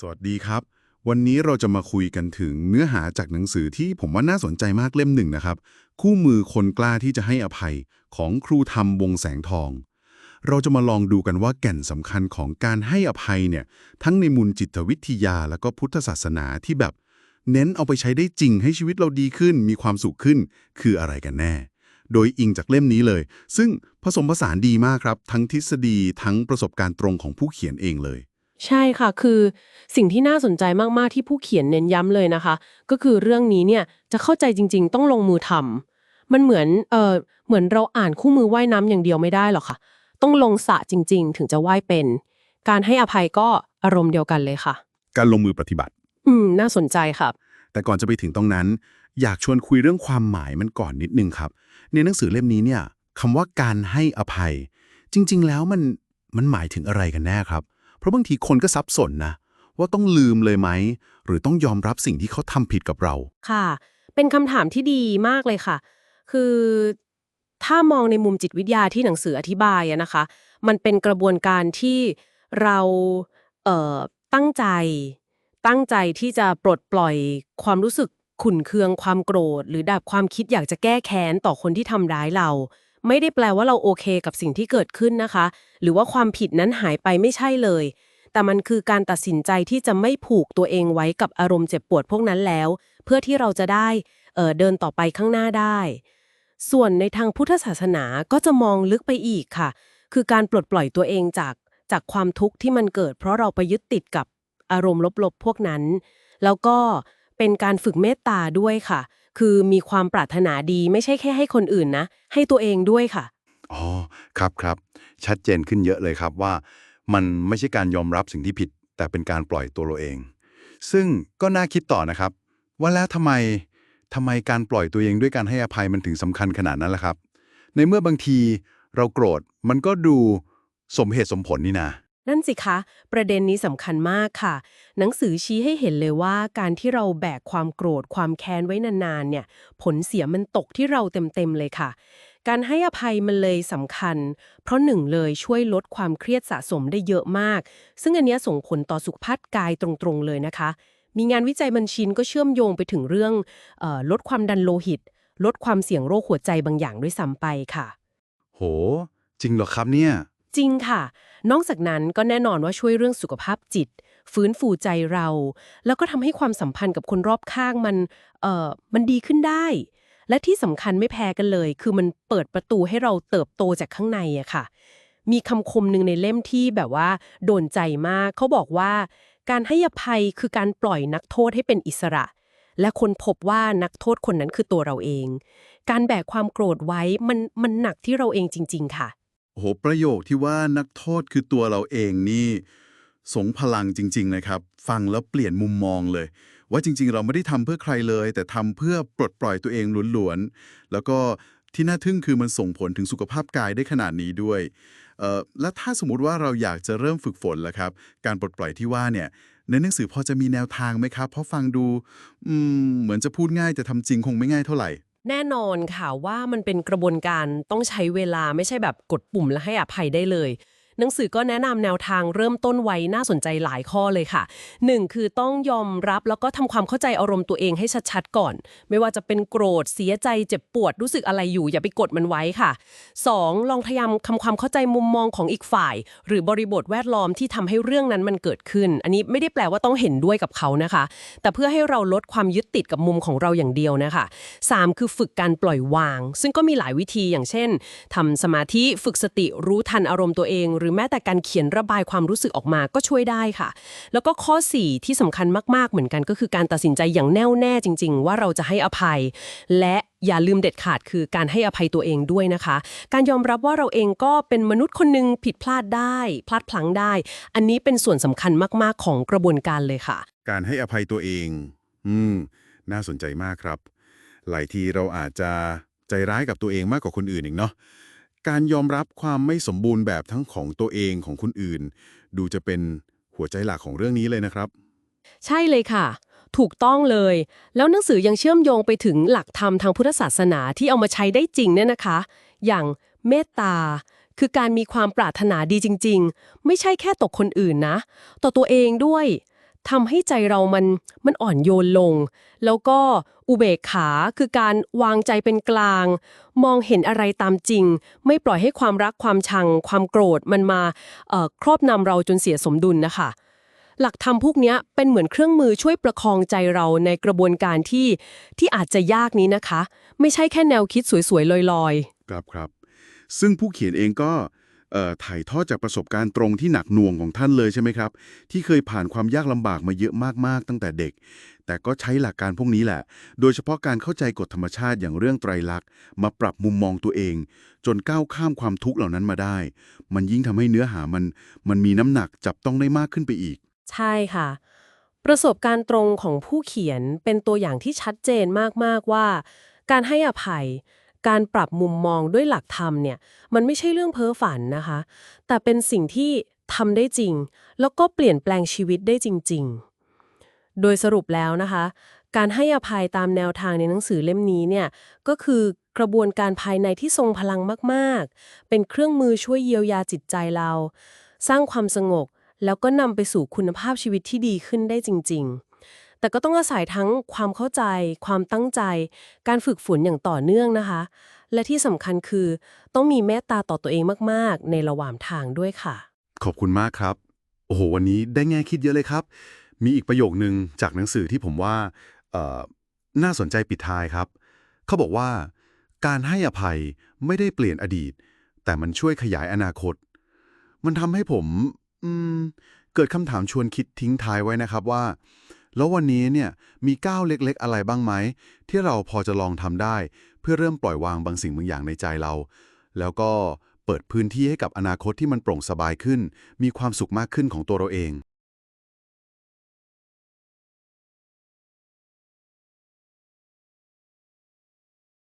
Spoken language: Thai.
สวัสดีครับ วันนี้เราจะมาคุยกันถึงเนื้อหาจากหนังสือที่ผมว่าน่าสนใจมากเล่มหนึ่งนะครับ คู่มือคนกล้าที่จะให้อภัยของครูธรรมวงแสงทอง เราจะมาลองดูกันว่าแก่นสำคัญของการให้อภัยเนี่ยทั้งในมุมจิตวิทยาแล้วก็พุทธศาสนาที่แบบ เน้นเอาไปใช้ได้จริงให้ชีวิตเราดีขึ้น มีความสุขขึ้น คืออะไรกันแน่ โดยอิงจากเล่มนี้เลย ซึ่งผสมผสานดีมากครับ ทั้งทฤษฎีทั้งประสบการณ์ตรงของผู้เขียนเองเลย ใช่ค่ะ คือสิ่งที่น่าสนใจมาก ๆ ที่ผู้เขียนเน้นย้ำเลยนะคะ ก็คือเรื่องนี้เนี่ยจะเข้าใจจริง ๆ ต้องลงมือทำมันเหมือนเออเหมือนเราอ่านคู่มือว่ายน้ำอย่างเดียวไม่ได้หรอกค่ะ ต้องลงสระจริง ๆ ถึงจะว่ายเป็น การให้อภัยก็อารมณ์เดียวกันเลยค่ะ การลงมือปฏิบัติ อืม น่าสนใจครับ แต่ก่อนจะไปถึงตรงนั้น อยากชวนคุยเรื่องความหมายมันก่อนนิดนึงครับ ในหนังสือเล่มนี้เนี่ยคำว่าการให้อภัย จริง ๆ แล้วมันมันหมายถึงอะไรกันแน่ครับเพ ราะบางทีคนก็ซับสนนะ ว่าต้องลืมเลยไหม หรือต้องยอมรับสิ่งที่เขาทำผิดกับเรา ค่ะ เป็นคำถามที่ดีมากเลยค่ะ คือ ถ้ามองในมุมจิตวิทยาที่หนังสืออธิบายอะนะคะ มันเป็นกระบวนการที่เราเอ่อตั้งใจ ตั้งใจที่จะปลดปล่อยความรู้สึกขุ่นเคืองความโกรธ หรือดับความคิดอยากจะแก้แค้นต่อคนที่ทำร้ายเรา ไม่ได้แปลว่าเราโอเคกับสิ่งที่เกิดขึ้นนะคะ หรือว่าความผิดนั้นหายไปไม่ใช่เลย แต่มันคือการตัดสินใจที่จะไม่ผูกตัวเองไว้กับอารมณ์เจ็บปวดพวกนั้นแล้ว เพื่อที่เราจะได้เออเดินต่อไปข้างหน้าได้ ส่วนในทางพุทธศาสนาก็จะมองลึกไปอีกค่ะ คือการปลดปล่อยตัวเองจากจากความทุกข์ที่มันเกิด เพราะเราไปยึดติดกับอารมณ์ลบๆพวกนั้น แล้วก็เป็นการฝึกเมตตาด้วยค่ะ คือมีความปรารถนาดีไม่ใช่แค่ให้คนอื่นนะ ให้ตัวเองด้วยค่ะ อ๋อ ครับครับชัดเจนขึ้นเยอะเลยครับว่า มันไม่ใช่การยอมรับสิ่งที่ผิด แต่เป็นการปล่อยตัวเราเอง ซึ่งก็น่าคิดต่อนะครับ ว่าแล้วทำไมทำไมการปล่อยตัวเองด้วยการให้อภัยมันถึงสำคัญขนาดนั้นล่ะครับ ในเมื่อบางทีเราโกรธมันก็ดูสมเหตุสมผลนี่นา นั่นสิคะ ประเด็นนี้สำคัญมากค่ะ หนังสือชี้ให้เห็นเลยว่าการที่เราแบกความโกรธความแค้นไว้นานๆเนี่ย ผลเสียมันตกที่เราเต็มๆเลยค่ะ การให้อภัยมันเลยสำคัญ เพราะหนึ่งเลยช่วยลดความเครียดสะสมได้เยอะมาก ซึ่งอันนี้ส่งผลต่อสุขภาพกายตรงๆเลยนะคะ มีงานวิจัยบัญชีนก็เชื่อมโยงไปถึงเรื่องออลดความดันโลหิต ลดความเสี่ยงโรคหัวใจบางอย่างด้วยซ้ำไปค่ะ โห จริงเหรอครับเนี่ย จริงค่ะ นอกจากนั้นก็แน่นอนว่าช่วยเรื่องสุขภาพจิต ฟื้นฟูใจเรา แล้วก็ทำให้ความสัมพันธ์กับคนรอบข้างมันเอ่อมันดีขึ้นได้ และที่สำคัญไม่แพ้กันเลย คือมันเปิดประตูให้เราเติบโตจากข้างในอะค่ะ มีคำคมหนึ่งในเล่มที่แบบว่า โดนใจมากเขาบอกว่า การให้อภัยคือการปล่อยนักโทษให้เป็นอิสระ และคนพบว่านักโทษคนนั้นคือตัวเราเอง การแบกความโกรธไว้มันมันหนักที่เราเองจริง ๆ ค่ะ โอ้โหประโยคที่ว่านักโทษคือตัวเราเองนี่สงพลังจริง ๆ นะครับ ฟังแล้วเปลี่ยนมุมมองเลย ว่าจริง ๆ เราไม่ได้ทำเพื่อใครเลย แต่ทำเพื่อปลดปล่อยตัวเองล้วนๆแล้วก็ที่น่าทึ่งคือมันส่งผลถึงสุขภาพกายได้ขนาดนี้ด้วยเออและถ้าสมมติว่าเราอยากจะเริ่มฝึกฝนล่ะครับ การปลดปล่อยที่ว่าเนี่ยในหนังสือพอจะมีแนวทางไหมครับ เพราะฟังดูเหมือนจะพูดง่ายแต่ทำจริงคงไม่ง่ายเท่าไหร่ แน่นอนค่ะว่ามันเป็นกระบวนการต้องใช้เวลาไม่ใช่แบบกดปุ่มแล้วให้อภัยได้เลย หนังสือก็แนะนำแนวทางเริ่มต้นไว้น่าสนใจหลายข้อเลยค่ะ 1. คือต้องยอมรับแล้วก็ทำความเข้าใจอารมณ์ตัวเองให้ชัดๆก่อน ไม่ว่าจะเป็นโกรธเสียใจเจ็บปวดรู้สึกอะไรอยู่อย่าไปกดมันไว้ค่ะ 2. ลองพยายามทำความเข้าใจมุมมองของอีกฝ่าย หรือบริบทแวดล้อมที่ทำให้เรื่องนั้นมันเกิดขึ้น อันนี้ไม่ได้แปลว่าต้องเห็นด้วยกับเขานะคะ แต่เพื่อให้เราลดความยึดติดกับมุมของเราอย่างเดียวนะคะ 3. คือฝึกการปล่อยวาง ซึ่งก็มีหลายวิธีอย่างเช่นทำสมาธิฝึกสติรู้ทันอารมณ์ตัวเองหรือแม้แต่การเขียนระบายความรู้สึกออกมาก็ช่วยได้ค่ะ แล้วก็ข้อ 4 ที่สำคัญมากๆเหมือนกัน ก็คือการตัดสินใจอย่างแน่วแน่จริง ๆ ว่าเราจะให้อภัย และอย่าลืมเด็ดขาดคือการให้อภัยตัวเองด้วยนะคะ การยอมรับว่าเราเองก็เป็นมนุษย์คนหนึ่งผิดพลาดได้ พลาดพลั้งได้ อันนี้เป็นส่วนสำคัญมากๆของกระบวนการเลยค่ะ การให้อภัยตัวเอง อืม น่าสนใจมากครับ หลายทีเราอาจจะใจร้ายกับตัวเองมากกว่าคนอื่นอีกเนาะ การยอมรับความไม่สมบูรณ์แบบทั้งของตัวเองของคนอื่น ดูจะเป็นหัวใจหลักของเรื่องนี้เลยนะครับ ใช่เลยค่ะ ถูกต้องเลย แล้วหนังสือยังเชื่อมโยงไปถึงหลักธรรมทางพุทธศาสนาที่เอามาใช้ได้จริงเนี่ยนะคะ อย่างเมตตา คือการมีความปรารถนาดีจริง ๆ ไม่ใช่แค่ต่อคนอื่นนะ ต่อตัวเองด้วย ทำให้ใจเรามันมันอ่อนโยนลง แล้วก็อุเบกขาคือการวางใจเป็นกลาง มองเห็นอะไรตามจริง ไม่ปล่อยให้ความรักความชัง ความโกรธมันมาครอบนำเราจนเสียสมดุลนะคะ หลักธรรมพวกนี้เป็นเหมือนเครื่องมือช่วยประคองใจเราในกระบวนการที่ที่อาจจะยากนี้นะคะ ไม่ใช่แค่แนวคิดสวยๆลอยๆ ครับครับ ซึ่งผู้เขียนเองก็ ถ่ายทอดจากประสบการณ์ตรงที่หนักหน่วงของท่านเลยใช่ไหมครับ ที่เคยผ่านความยากลำบากมาเยอะมากๆ ตั้งแต่เด็ก แต่ก็ใช้หลักการพวกนี้แหละ โดยเฉพาะการเข้าใจกฎธรรมชาติอย่างเรื่องไตรลักษณ์ มาปรับมุมมองตัวเอง จนก้าวข้ามความทุกข์เหล่านั้นมาได้ มันยิ่งทำให้เนื้อหามันมันมีน้ำหนักจับต้องได้มากขึ้นไปอีก ใช่ค่ะ ประสบการณ์ตรงของผู้เขียนเป็นตัวอย่างที่ชัดเจนมากๆว่า การให้อภัย การปรับมุมมองด้วยหลักธรรมเนี่ย มันไม่ใช่เรื่องเพ้อฝันนะคะ แต่เป็นสิ่งที่ทำได้จริง แล้วก็เปลี่ยนแปลงชีวิตได้จริง ๆ โดยสรุปแล้วนะคะ การให้อภัยตามแนวทางในหนังสือเล่มนี้เนี่ย ก็คือกระบวนการภายในที่ทรงพลังมากๆ เป็นเครื่องมือช่วยเยียวยาจิตใจเรา สร้างความสงบ แล้วก็นำไปสู่คุณภาพชีวิตที่ดีขึ้นได้จริง ๆ แต่ก็ต้องอาศัยทั้งความเข้าใจ ความตั้งใจ การฝึกฝนอย่างต่อเนื่องนะคะ และที่สำคัญคือต้องมีเมตตาต่อตัวเองมากๆ ในระหว่างทางด้วยค่ะ ขอบคุณมากครับ โอ้โห วันนี้ได้แง่คิดเยอะเลยครับ มีอีกประโยคนึงจากหนังสือที่ผมว่าน่าสนใจปิดท้ายครับ เขาบอกว่า การให้อภัยไม่ได้เปลี่ยนอดีต แต่มันช่วยขยายอนาคต มันทำให้ผมมเกิดคำถามชวนคิดทิ้งท้ายไว้นะครับว่า แล้ววันนี้เนี่ยมีก้าวเล็กๆ อะไรบ้างไหม ที่เราพอจะลองทำได้ เพื่อเริ่มปล่อยวางบางสิ่งบางอย่างในใจเรา แล้วก็เปิดพื้นที่ให้กับอนาคตที่มันโปร่งสบายขึ้น มีความสุขมากขึ้นของตัวเราเอง